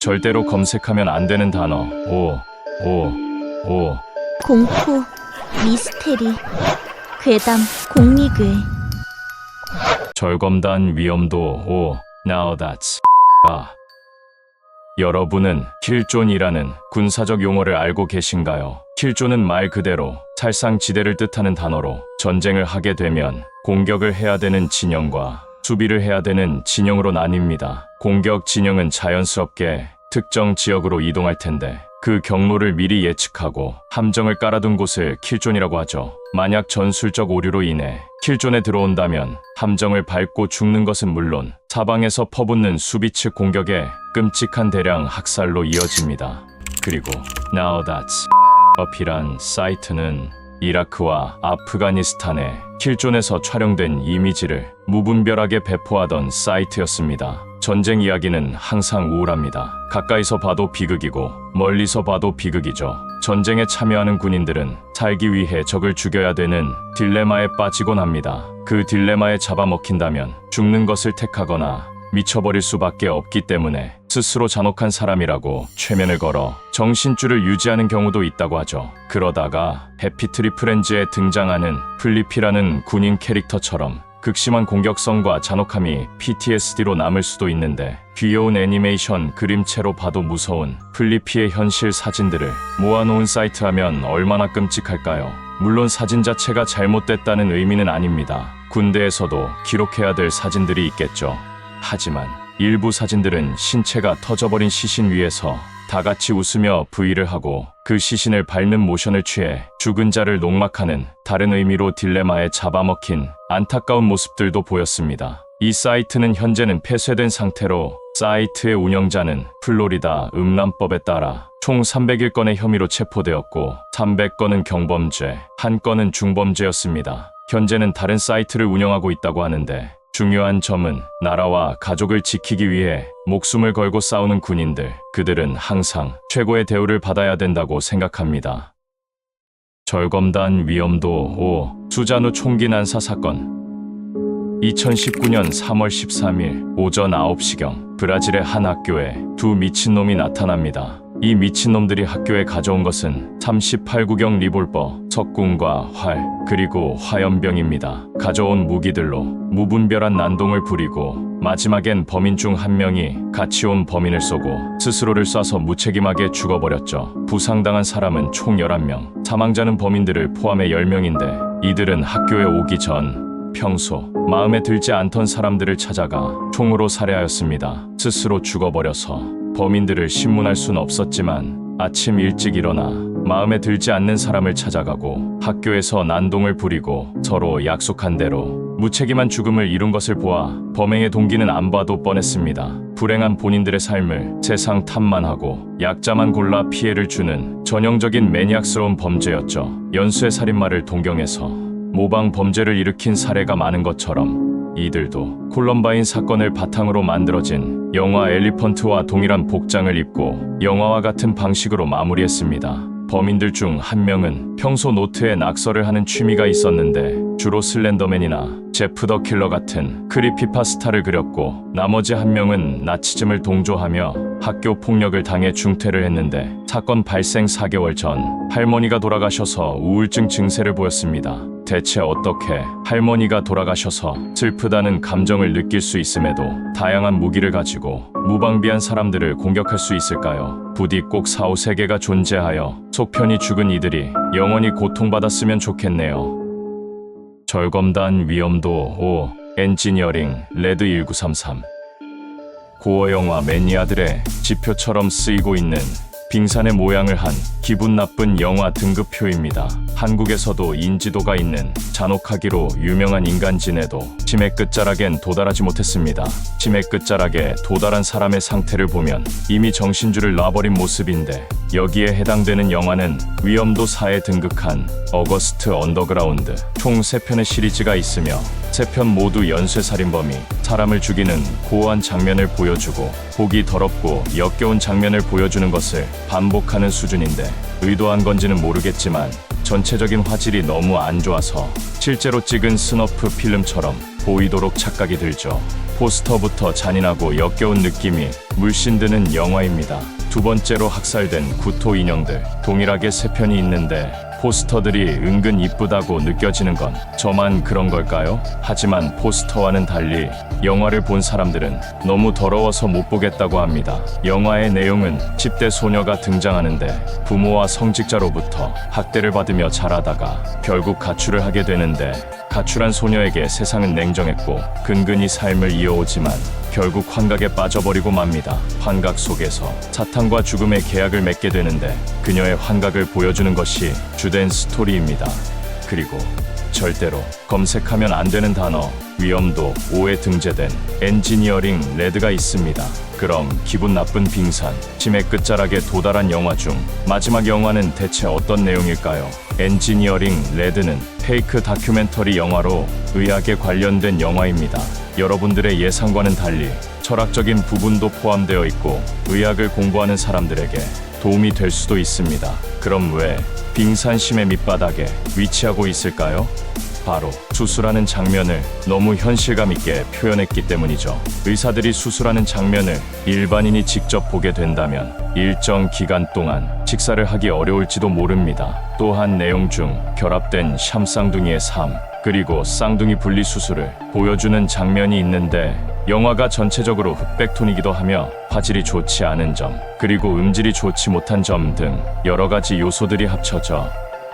절대로 검색하면 안 되는 단어. 오, 오, 오. 공포, 미스테리, 괴담, 공리괴. 절검단 위험도 오. Now that's 아. 여러분은 킬존이라는 군사적 용어를 알고 계신가요? 킬존은 말 그대로 찰상지대를 뜻하는 단어로 전쟁을 하게 되면 공격을 해야 되는 진영과 수비를 해야 되는 진영으로 나뉩니다. 공격 진영은 자연스럽게 특정 지역으로 이동할 텐데 그 경로를 미리 예측하고 함정을 깔아둔 곳을 킬존이라고 하죠. 만약 전술적 오류로 인해 킬존에 들어온다면 함정을 밟고 죽는 것은 물론 사방에서 퍼붓는 수비 측 공격에 끔찍한 대량 학살로 이어집니다. 그리고 That's 어필한 사이트는 이라크와 아프가니스탄의 킬존에서 촬영된 이미지를 무분별하게 배포하던 사이트였습니다. 전쟁 이야기는 항상 우울합니다. 가까이서 봐도 비극이고 멀리서 봐도 비극이죠. 전쟁에 참여하는 군인들은 살기 위해 적을 죽여야 되는 딜레마에 빠지곤 합니다. 그 딜레마에 잡아먹힌다면 죽는 것을 택하거나 미쳐버릴 수밖에 없기 때문에 스스로 잔혹한 사람이라고 최면을 걸어 정신줄을 유지하는 경우도 있다고 하죠. 그러다가 해피트리 프렌즈에 등장하는 플리피라는 군인 캐릭터처럼 극심한 공격성과 잔혹함이 PTSD로 남을 수도 있는데 귀여운 애니메이션 그림체로 봐도 무서운 플리피의 현실 사진들을 모아놓은 사이트 하면 얼마나 끔찍할까요? 물론 사진 자체가 잘못됐다는 의미는 아닙니다. 군대에서도 기록해야 될 사진들이 있겠죠. 하지만 일부 사진들은 신체가 터져버린 시신 위에서 다 같이 웃으며 V를 하고 그 시신을 밟는 모션을 취해 죽은 자를 농막하는 다른 의미로 딜레마에 잡아먹힌 안타까운 모습들도 보였습니다. 이 사이트는 현재는 폐쇄된 상태로 사이트의 운영자는 플로리다 음란법에 따라 총 301건의 혐의로 체포되었고 300건은 경범죄, 1건은 중범죄였습니다. 현재는 다른 사이트를 운영하고 있다고 하는데 중요한 점은 나라와 가족을 지키기 위해 목숨을 걸고 싸우는 군인들, 그들은 항상 최고의 대우를 받아야 된다고 생각합니다. 절검단 위험도 5. 수잔우 총기 난사 사건 2019년 3월 13일 오전 9시경 브라질의 한 학교에 두 미친놈이 나타납니다. 이 미친놈들이 학교에 가져온 것은 38구경 리볼버, 석궁과 활, 그리고 화염병입니다. 가져온 무기들로 무분별한 난동을 부리고 마지막엔 범인 중 한 명이 같이 온 범인을 쏘고 스스로를 쏴서 무책임하게 죽어버렸죠. 부상당한 사람은 총 11명, 사망자는 범인들을 포함해 10명인데 이들은 학교에 오기 전 평소 마음에 들지 않던 사람들을 찾아가 총으로 살해하였습니다. 스스로 죽어버려서 범인들을 신문할 순 없었지만 아침 일찍 일어나 마음에 들지 않는 사람을 찾아가고 학교에서 난동을 부리고 서로 약속한 대로 무책임한 죽음을 이룬 것을 보아 범행의 동기는 안 봐도 뻔했습니다. 불행한 본인들의 삶을 세상 탓만 하고 약자만 골라 피해를 주는 전형적인 매니악스러운 범죄였죠. 연쇄 살인마를 동경해서 모방 범죄를 일으킨 사례가 많은 것처럼 이들도 콜럼바인 사건을 바탕으로 만들어진 영화 엘리펀트와 동일한 복장을 입고 영화와 같은 방식으로 마무리했습니다. 범인들 중 한 명은 평소 노트에 낙서를 하는 취미가 있었는데 주로 슬렌더맨이나 제프 더 킬러 같은 크리피파스타를 그렸고 나머지 한 명은 나치즘을 동조하며 학교 폭력을 당해 중퇴를 했는데 사건 발생 4개월 전 할머니가 돌아가셔서 우울증 증세를 보였습니다. 대체 어떻게 할머니가 돌아가셔서 슬프다는 감정을 느낄 수 있음에도 다양한 무기를 가지고 무방비한 사람들을 공격할 수 있을까요? 부디 꼭 사후세계가 존재하여 속편히 죽은 이들이 영원히 고통받았으면 좋겠네요. 절검단 위험도 5 엔지니어링 레드 1933 고어 영화 매니아들의 지표처럼 쓰이고 있는 빙산의 모양을 한 기분 나쁜 영화 등급표입니다. 한국에서도 인지도가 있는 잔혹하기로 유명한 인간지네도 치매 끝자락엔 도달하지 못했습니다. 치매 끝자락에 도달한 사람의 상태를 보면 이미 정신줄을 놔버린 모습인데 여기에 해당되는 영화는 위험도 4에 등극한 어거스트 언더그라운드 총 3편의 시리즈가 있으며 3편 모두 연쇄살인범이 사람을 죽이는 고어한 장면을 보여주고 보기 더럽고 역겨운 장면을 보여주는 것을 반복하는 수준인데 의도한 건지는 모르겠지만 전체적인 화질이 너무 안 좋아서 실제로 찍은 스너프 필름처럼 보이도록 착각이 들죠. 포스터부터 잔인하고 역겨운 느낌이 물씬 드는 영화입니다. 두 번째로 학살된 구토 인형들 동일하게 세 편이 있는데 포스터들이 은근 이쁘다고 느껴지는 건 저만 그런 걸까요? 하지만 포스터와는 달리 영화를 본 사람들은 너무 더러워서 못 보겠다고 합니다. 영화의 내용은 10대 소녀가 등장하는데 부모와 성직자로부터 학대를 받으며 자라다가 결국 가출을 하게 되는데 가출한 소녀에게 세상은 냉정했고 근근히 삶을 이어오지만 결국 환각에 빠져버리고 맙니다. 환각 속에서 사탄과 죽음의 계약을 맺게 되는데 그녀의 환각을 보여주는 것이 주된 스토리입니다. 그리고 절대로 검색하면 안 되는 단어 위험도 5에 등재된 엔지니어링 레드가 있습니다. 그럼 기분 나쁜 빙산 치매 끝자락에 도달한 영화 중 마지막 영화는 대체 어떤 내용일까요? 엔지니어링 레드는 페이크 다큐멘터리 영화로 의학에 관련된 영화입니다. 여러분들의 예상과는 달리 철학적인 부분도 포함되어 있고 의학을 공부하는 사람들에게 도움이 될 수도 있습니다. 그럼 왜 빙산심의 밑바닥에 위치하고 있을까요? 바로 수술하는 장면을 너무 현실감 있게 표현했기 때문이죠. 의사들이 수술하는 장면을 일반인이 직접 보게 된다면 일정 기간 동안 식사를 하기 어려울지도 모릅니다. 또한 내용 중 결합된 샴 쌍둥이의 삶, 그리고 쌍둥이 분리 수술을 보여주는 장면이 있는데 영화가 전체적으로 흑백톤이기도 하며 화질이 좋지 않은 점, 그리고 음질이 좋지 못한 점 등 여러 가지 요소들이 합쳐져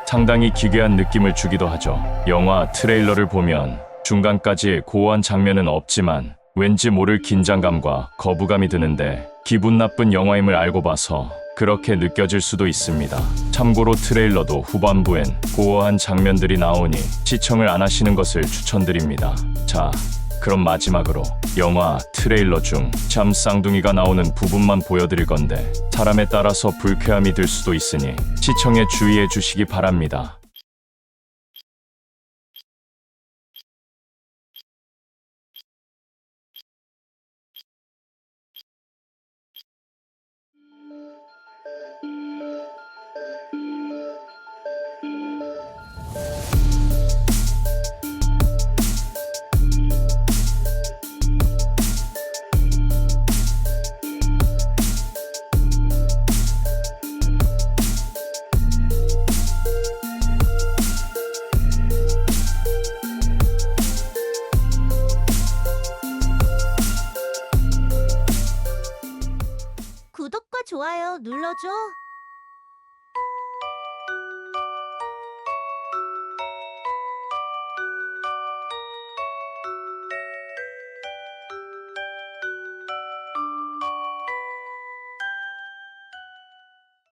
상당히 기괴한 느낌을 주기도 하죠. 영화 트레일러를 보면 중간까지 고어한 장면은 없지만 왠지 모를 긴장감과 거부감이 드는데 기분 나쁜 영화임을 알고 봐서 그렇게 느껴질 수도 있습니다. 참고로 트레일러도 후반부엔 고어한 장면들이 나오니 시청을 안 하시는 것을 추천드립니다. 자, 그럼 마지막으로 영화 트레일러 중참 쌍둥이가 나오는 부분만 보여드릴 건데 사람에 따라서 불쾌함이 들 수도 있으니 시청에 주의해 주시기 바랍니다. 長